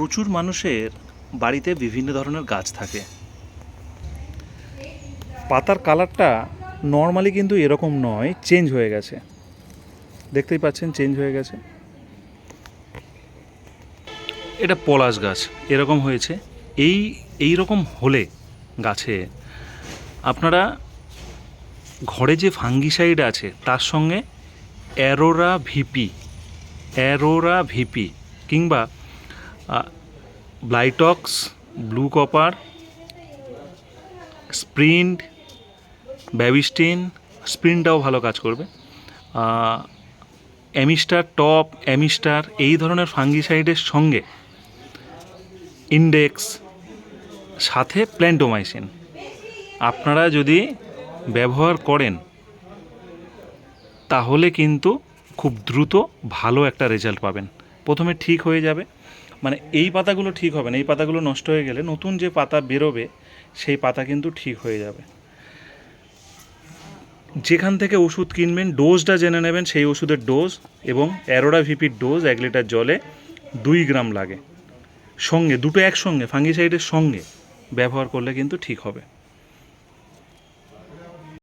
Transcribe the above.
প্রচুর মানুষের বাড়িতে বিভিন্ন ধরনের গাছ থাকে। পাতার কালারটা নর্মালি কিন্তু এরকম নয় চেঞ্জ হয়ে গেছে। দেখতেই পাচ্ছেন চেঞ্জ হয়ে গেছে। এটা পলাশ গাছ, এরকম হয়েছে। এই এই রকম হলে গাছে আপনারা ঘরে যে ফাঙ্গিসাইড আছে, তার সঙ্গে অ্যারোরা ভিপি অ্যারোরা ভিপি কিংবা Blitox blue copper sprint Bavistin স্প্রিনটাও ভালো কাজ করবে। অ্যামিস্টার টপ অ্যামিস্টার এই ধরনের ফাঙ্গিসাইডের সঙ্গে ইন্ডেক্স সাথে প্ল্যান্টোমাইসিন আপনারা যদি ব্যবহার করেন, তাহলে কিন্তু খুব দ্রুত ভালো একটা রেজাল্ট পাবেন। প্রথমে ঠিক হয়ে যাবে। মানে এই পাতাগুলো ঠিক হবে না, এই পাতাগুলো নষ্ট হয়ে গেলে নতুন যে পাতা বেরোবে, সেই পাতা কিন্তু ঠিক হয়ে যাবে। যেখান থেকে ওষুধ কিনবেন, ডোজটা জেনে নেবেন, সেই ওষুধের ডোজ এবং অ্যারোডা ভিপির ডোজ এক লিটার জলে দুই গ্রাম লাগে। সঙ্গে, দুটো একসঙ্গে, ফাঙ্গিসাইডের সঙ্গে ব্যবহার করলে কিন্তু ঠিক হবে।